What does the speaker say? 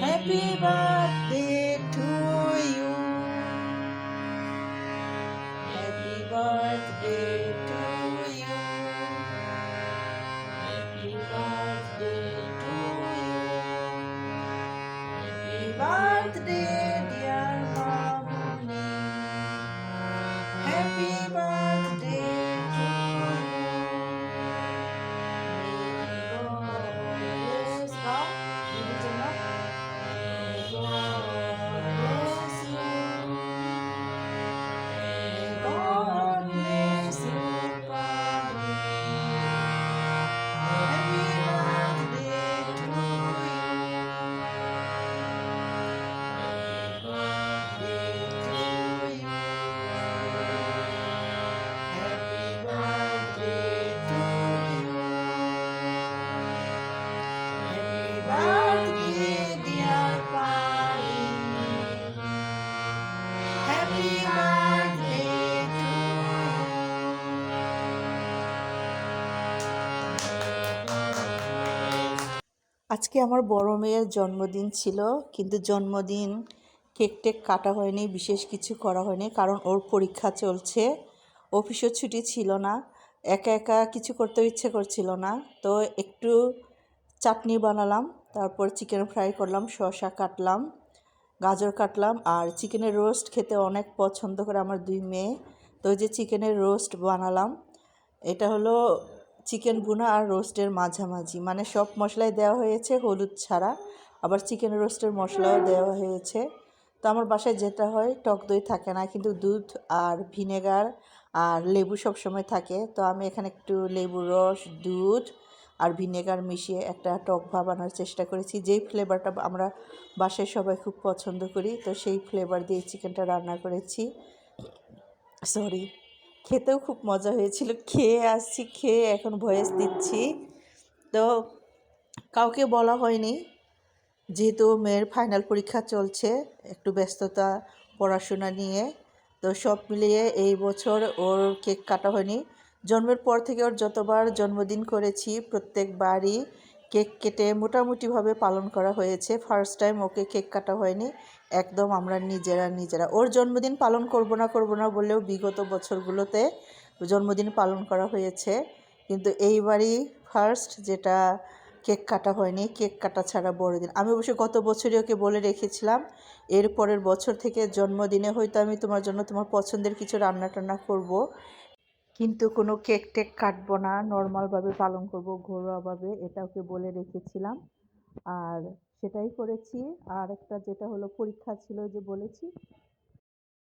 Happy birthday to you. Happy birthday to you. Happy birthday to you. Happy birthday, dear Mamuni. Happy birthday আজকে আমার বড় মেয়ের জন্মদিন ছিল, কিন্তু জন্মদিন কেক টেক কাটা হয়নি, বিশেষ কিছু করা হয়নি, কারণ ওর পরীক্ষা চলছে। অফিসও ছুটি ছিল না, একা একা কিছু করতে ইচ্ছে করছিল না। তো একটু চাটনি বানালাম, তারপর চিকেন ফ্রাই করলাম, শসা কাটলাম, গাজর কাটলাম, আর চিকেনের রোস্ট খেতে অনেক পছন্দ করে আমার দুই মেয়ে। তো যে চিকেনের রোস্ট বানালাম, এটা হলো চিকেন বুনা আর রোস্টের মাঝামাঝি। মানে সব মশলাই দেওয়া হয়েছে, হলুদ ছাড়া। আবার চিকেন রোস্টের মশলাও দেওয়া হয়েছে। তো আমার বাসায় যেটা হয়, টক দই থাকে না, কিন্তু দুধ আর ভিনেগার আর লেবু সব সময় থাকে। তো আমি এখানে একটু লেবুর রস, দুধ আর ভিনেগার মিশিয়ে একটা টক ভাব আনার চেষ্টা করেছি। যেই ফ্লেভারটা আমরা বাসায় সবাই খুব পছন্দ করি, তো সেই ফ্লেভার দিয়ে চিকেনটা রান্না করেছি। সরি। খেতেও খুব মজা হয়েছিল। খেয়ে আসছি, খেয়ে এখন ভয়েস দিচ্ছি। তো কাউকে বলা হয়নি। যেহেতু মেয়ের ফাইনাল পরীক্ষা চলছে, একটু ব্যস্ততা, পড়াশোনা নিয়ে। তো সব মিলিয়ে এই বছর ওর কেক কাটা হয়নি। জন্মের পর থেকে ওর যতবার জন্মদিন করেছি, প্রত্যেকবারই কেক কেটে মোটামুটিভাবে পালন করা হয়েছে। ফার্স্ট টাইম ওকে কেক কাটা হয়নি। একদম আমরা নিজেরা নিজেরা। ওর জন্মদিন পালন করব না করব না বললেও বিগত বছরগুলোতে জন্মদিন পালন করা হয়েছে। কিন্তু এইবারই ফার্স্ট যেটা কেক কাটা হয়নি, কেক কাটা ছাড়া বড়দিন। আমি অবশ্য গত বছরই ওকে বলে রেখেছিলাম, এর পরের বছর থেকে জন্মদিনে হয়তো আমি তোমার জন্য তোমার পছন্দের কিছু রান্না টান্না করব। কিন্তু কোনো কেক টেক কাটবো না, নর্মালভাবে পালন করব, ঘরোয়াভাবে এটা ওকে বলে রেখেছিলাম। আর সেটাই করেছি। আর একটা যেটা হলো পরীক্ষা ছিল যে বলেছি